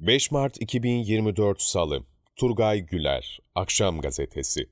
5 Mart 2024 Salı Turgay Güler Akşam Gazetesi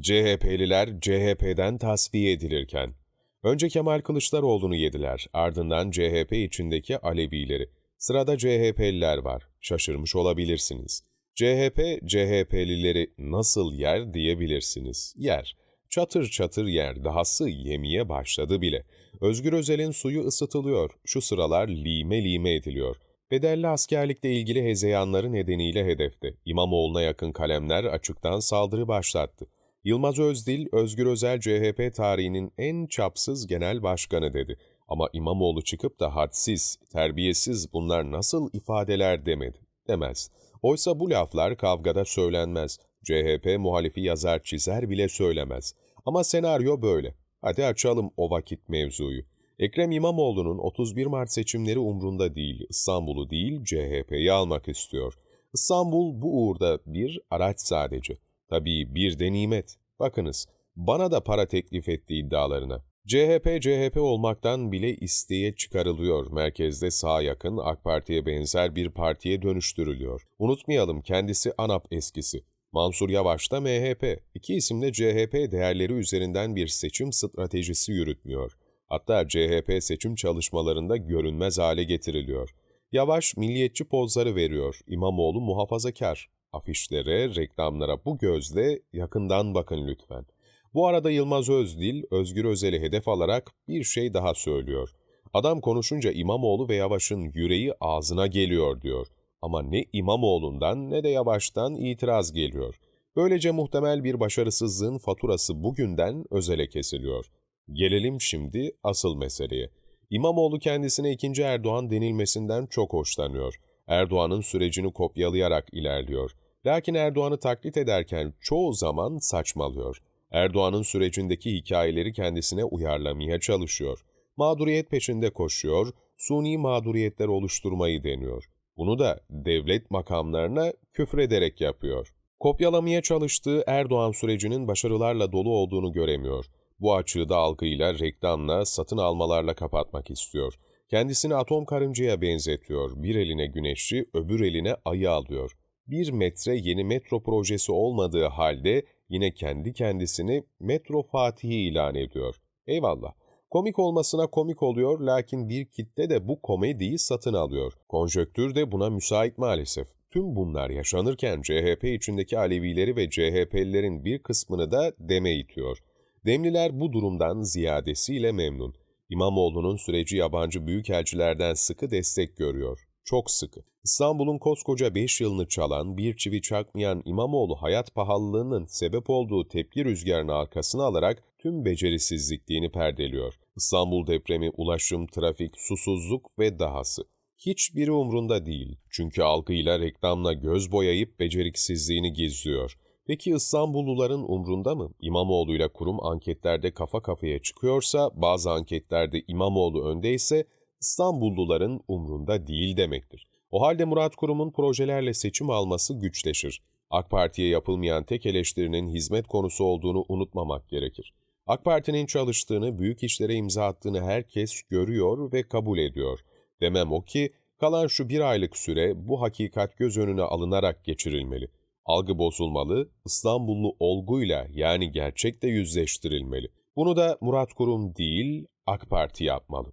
CHP'liler CHP'den tasfiye edilirken Önce Kemal Kılıçdaroğlu'nu yediler, ardından CHP içindeki Alevileri. Sırada CHP'liler var, şaşırmış olabilirsiniz. CHP, CHP'lileri nasıl yer diyebilirsiniz. Yer. Çatır çatır yer, dahası yemeye başladı bile. Özgür Özel'in suyu ısıtılıyor, şu sıralar lime lime ediliyor. Bedelli askerlikle ilgili hezeyanları nedeniyle hedefte. İmamoğlu'na yakın kalemler açıktan saldırı başlattı. Yılmaz Özdil, Özgür Özel CHP tarihinin en çapsız genel başkanı dedi. Ama İmamoğlu çıkıp da hadsiz, terbiyesiz bunlar nasıl ifadeler demedi. Demez. Oysa bu laflar kavgada söylenmez. CHP muhalifi yazar çizer bile söylemez. Ama senaryo böyle. Hadi açalım o vakit mevzuyu. Ekrem İmamoğlu'nun 31 Mart seçimleri umrunda değil, İstanbul'u değil CHP'yi almak istiyor. İstanbul bu uğurda bir araç sadece. Tabii bir de nimet. Bakınız, bana da para teklif etti iddialarına. CHP, CHP olmaktan bile isteye çıkarılıyor. Merkezde sağ yakın AK Parti'ye benzer bir partiye dönüştürülüyor. Unutmayalım kendisi ANAP eskisi. Mansur Yavaş da MHP. İki isim de CHP değerleri üzerinden bir seçim stratejisi yürütmüyor. Hatta CHP seçim çalışmalarında görünmez hale getiriliyor. Yavaş milliyetçi pozları veriyor. İmamoğlu muhafazakar. Afişlere, reklamlara bu gözle yakından bakın lütfen. Bu arada Yılmaz Özdil, Özgür Özel'i hedef alarak bir şey daha söylüyor. Adam konuşunca İmamoğlu ve Yavaş'ın yüreği ağzına geliyor diyor. Ama ne İmamoğlu'ndan ne de Yavaş'tan itiraz geliyor. Böylece muhtemel bir başarısızlığın faturası bugünden özele kesiliyor. Gelelim şimdi asıl meseleye. İmamoğlu kendisine ikinci Erdoğan denilmesinden çok hoşlanıyor. Erdoğan'ın sürecini kopyalayarak ilerliyor. Lakin Erdoğan'ı taklit ederken çoğu zaman saçmalıyor. Erdoğan'ın sürecindeki hikayeleri kendisine uyarlamaya çalışıyor. Mağduriyet peşinde koşuyor, suni mağduriyetler oluşturmayı deniyor. Bunu da devlet makamlarına küfrederek yapıyor. Kopyalamaya çalıştığı Erdoğan sürecinin başarılarla dolu olduğunu göremiyor. Bu açığı da algıyla, reklamla, satın almalarla kapatmak istiyor. Kendisini atom karıncaya benzetiyor. Bir eline güneşi, öbür eline ayı alıyor. Bir metre yeni metro projesi olmadığı halde yine kendi kendisini metro fatihi ilan ediyor. Eyvallah. Komik olmasına komik oluyor lakin bir kitle de bu komediyi satın alıyor. Konjöktür de buna müsait maalesef. Tüm bunlar yaşanırken CHP içindeki Alevileri ve CHP'lilerin bir kısmını da deme itiyor. Demliler bu durumdan ziyadesiyle memnun. İmamoğlu'nun süreci yabancı büyükelçilerden sıkı destek görüyor. Çok sıkı. İstanbul'un koskoca 5 yılını çalan, bir çivi çakmayan İmamoğlu hayat pahalılığının sebep olduğu tepki rüzgarını arkasına alarak tüm becerisizlikliğini perdeliyor. İstanbul depremi, ulaşım, trafik, susuzluk ve dahası. Hiçbiri umrunda değil. Çünkü algıyla, reklamla göz boyayıp beceriksizliğini gizliyor. Peki İstanbulluların umrunda mı? İmamoğlu'yla kurum anketlerde kafa kafaya çıkıyorsa, bazı anketlerde İmamoğlu öndeyse İstanbulluların umrunda değil demektir. O halde Murat Kurum'un projelerle seçim alması güçleşir. AK Parti'ye yapılmayan tek eleştirinin hizmet konusu olduğunu unutmamak gerekir. AK Parti'nin çalıştığını, büyük işlere imza attığını herkes görüyor ve kabul ediyor. Demem o ki, kalan şu bir aylık süre bu hakikat göz önüne alınarak geçirilmeli. Algı bozulmalı, İstanbullu olguyla yani gerçekle yüzleştirilmeli. Bunu da Murat Kurum değil, AK Parti yapmalı.